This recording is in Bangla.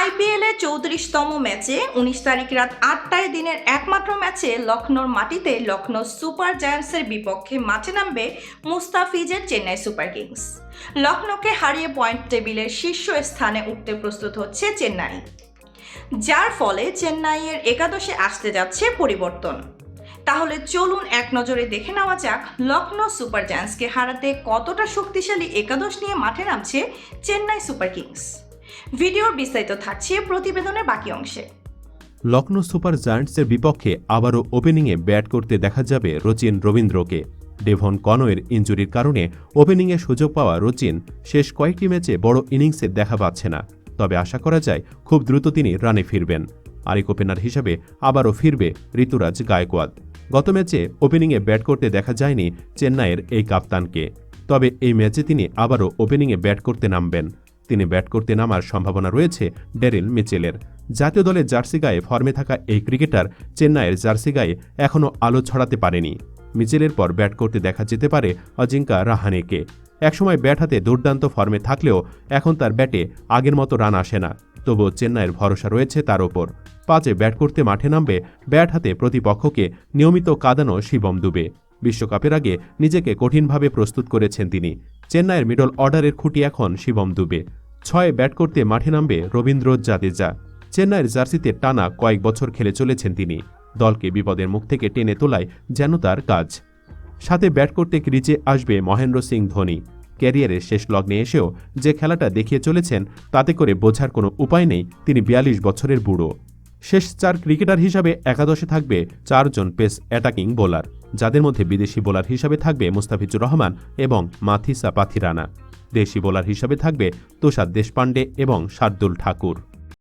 আইপিএল চৌত্রিশতম ম্যাচে উনিশ তারিখ রাত আটটায় দিনের একমাত্র ম্যাচে লখনৌর মাটিতে লখনৌ সুপার জায়ান্টসের বিপক্ষে মাঠে নামবে মুস্তাফিজের চেন্নাই সুপার কিংস। লখনৌকে হারিয়ে পয়েন্ট টেবিলের শীর্ষ স্থানে উঠতে প্রস্তুত হচ্ছে চেন্নাই। যার ফলে চেন্নাইয়ের একাদশে আসতে যাচ্ছে পরিবর্তন। তাহলে চলুন এক নজরে দেখে নেওয়া যাক লখনৌ সুপার জায়ান্টসকে হারাতে কতটা শক্তিশালী একাদশ নিয়ে মাঠে নামছে চেন্নাই সুপার কিংস। ভিডিওর বিস্তারিত থাকছে প্রতিবেদনের বাকি অংশে। লখনৌ সুপার জায়ান্টসের বিপক্ষে আবারও ওপেনিংয়ে ব্যাট করতে দেখা যাবে রচিন রবীন্দ্রকে। ডেভন কনওয়ের ইঞ্জুরির কারণে ওপেনিংয়ে সুযোগ পাওয়া রচিন শেষ কয়েকটি ম্যাচে বড় ইনিংসে দেখা পাচ্ছে না। তবে আশা করা যায় খুব দ্রুত তিনি রানে ফিরবেন। আরেক ওপেনার হিসেবে আবারও ফিরবে ঋতুরাজ গায়কোয়াদ গত ম্যাচে ওপেনিংয়ে ব্যাট করতে দেখা যায়নি চেন্নাইয়ের এই কাপ্তানকে। তবে এই ম্যাচে তিনি আবারও ওপেনিংয়ে ব্যাট করতে নামবেন। তিনি ব্যাট করতে নামার সম্ভাবনা রয়েছে ডেরিল মিচেলের। জাতীয় দলের জার্সি গায়ে ফর্মে থাকা এই ক্রিকেটার চেন্নাইয়ের জার্সি গায়ে এখনও আলো ছড়াতে পারেনি। মিচেলের পর ব্যাট করতে দেখা যেতে পারে অজিঙ্কা রাহানেকে। একসময় ব্যাট হাতে দুর্দান্ত ফর্মে থাকলেও এখন তার ব্যাটে আগের মতো রান আসে না। তবুও চেন্নাইয়ের ভরসা রয়েছে তার ওপর। পাঁচে ব্যাট করতে মাঠে নামবে ব্যাট হাতে প্রতিপক্ষকে নিয়মিত কাঁদানো শিবম দুবে। বিশ্বকাপের আগে নিজেকে কঠিনভাবে প্রস্তুত করেছেন তিনি। চেন্নাইয়ের মিডল অর্ডারের খুঁটি এখন শিবম দুবে। ছয়ে ব্যাট করতে মাঠে নামবে রবীন্দ্র জাদেজা। চেন্নাইয়ের জার্সিতে টানা কয়েক বছর খেলে চলেছেন তিনি। দলকে বিপদের মুখ থেকে টেনে তোলায় যেন তার কাজ। সাথে ব্যাট করতে ক্রিজে আসবে মহেন্দ্র সিং ধোনি। ক্যারিয়ারের শেষ লগ্নে এসেও যে খেলাটা দেখিয়ে চলেছেন, তাতে করে বোঝার কোনো উপায় নেই তিনি বিয়াল্লিশ বছরের বুড়ো। শেষ চার ক্রিকেটার হিসাবে একাদশে থাকবে চারজন পেস অ্যাটাকিং বোলার, যাদের মধ্যে বিদেশি বোলার হিসাবে থাকবে মুস্তাফিজুর রহমান এবং মাথিসা পাথিরানা। দেশি বোলার হিসেবে থাকবে তুষার দেশপাণ্ডে এবং শার্দুল ঠাকুর।